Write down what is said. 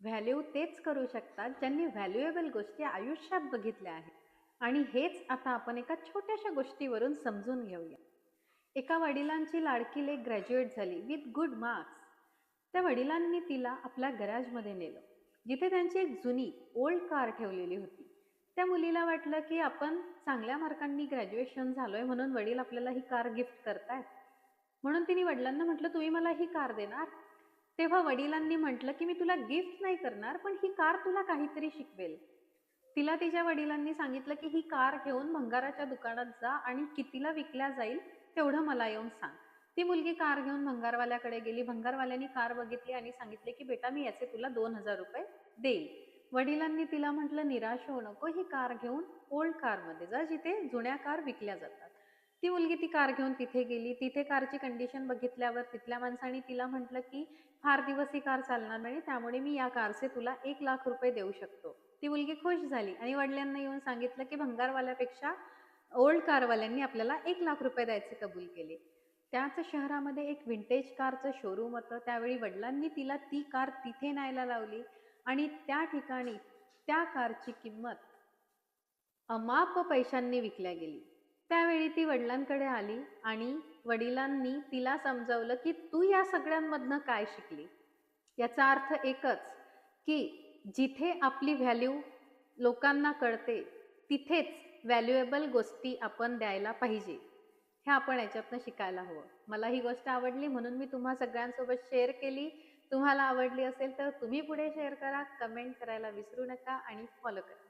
Value तेच करू शकतात ज्यांनी व्हॅल्युएबल गोष्टी आयुष्यात बघितल्या आहेत. आणि हेच आता आपण एका छोट्याशा गोष्टीवरून समजून घेऊया. एका वडिलांची लाडकी लेख ग्रॅज्युएट झाली विथ गुड मार्क्स त्या वडिलांनी तिला आपल्या गराजमध्ये नेलं. जिथे त्यांची एक जुनी ओल्ड कार ठेवलेली होती. त्या मुलीला वाटलं की आपण चांगल्या मार्कांनी ग्रॅज्युएशन झालोय म्हणून वडील आपल्याला ही कार गिफ्ट करतायत. म्हणून तिने वडिलांना म्हटलं तुम्ही मला ही कार देणार? तेव्हा वडिलांनी म्हटलं की मी तुला गिफ्ट नाही करणार पण ही कार तुला काहीतरी शिकवेल. तिला तिच्या वडिलांनी सांगितलं की ही कार घेऊन भंगाराच्या दुकानात जा आणि कितीला विकल्या जाईल तेवढं मला येऊन सांग. ती मुलगी कार घेऊन भंगारवाल्याकडे गेली. भंगारवाल्याने कार बघितली आणि सांगितले की बेटा मी याचे तुला दोन हजार रुपये देईल वडिलांनी तिला म्हटलं निराश होऊ नको. ही कार घेऊन ओल्ड कारमध्ये जा जिथे जुन्या कार विकल्या जातात. ती मुलगी ती कार घेऊन तिथे गेली. तिथे कारची कंडिशन बघितल्यावर तिथल्या माणसाने तिला म्हटलं की फार दिवस ही कार चालणार नाही त्यामुळे मी या कारचे तुला एक लाख रुपये देऊ शकतो. ती मुलगी खुश झाली आणि वडिलांना येऊन सांगितलं की भंगारवाल्यापेक्षा ओल्ड कारवाल्यांनी आपल्याला एक लाख रुपये द्यायचे कबूल केले. त्याच शहरामध्ये एक विंटेज कारचं शोरूम होतं. त्यावेळी वडिलांनी तिला ती कार तिथे न्यायला लावली आणि त्या ठिकाणी त्या कारची किंमत अमाप पैशांनी विकल्या गेली. त्यावेळी ती वडिलांकडे आली आणि वडिलांनी तिला समजावलं की तू या सगळ्यांमधनं काय शिकली? याचा अर्थ एकच की जिथे आपली व्हॅल्यू लोकांना कळते तिथेच व्हॅल्युएबल गोष्टी आपण द्यायला पाहिजे. हे आपण याच्यातनं शिकायला हवं. मला ही गोष्ट आवडली म्हणून मी तुम्हा सगळ्यांसोबत शेअर केली. तुम्हाला आवडली असेल तर तुम्ही पुढे शेअर करा कमेंट करायला विसरू नका आणि फॉलो करा.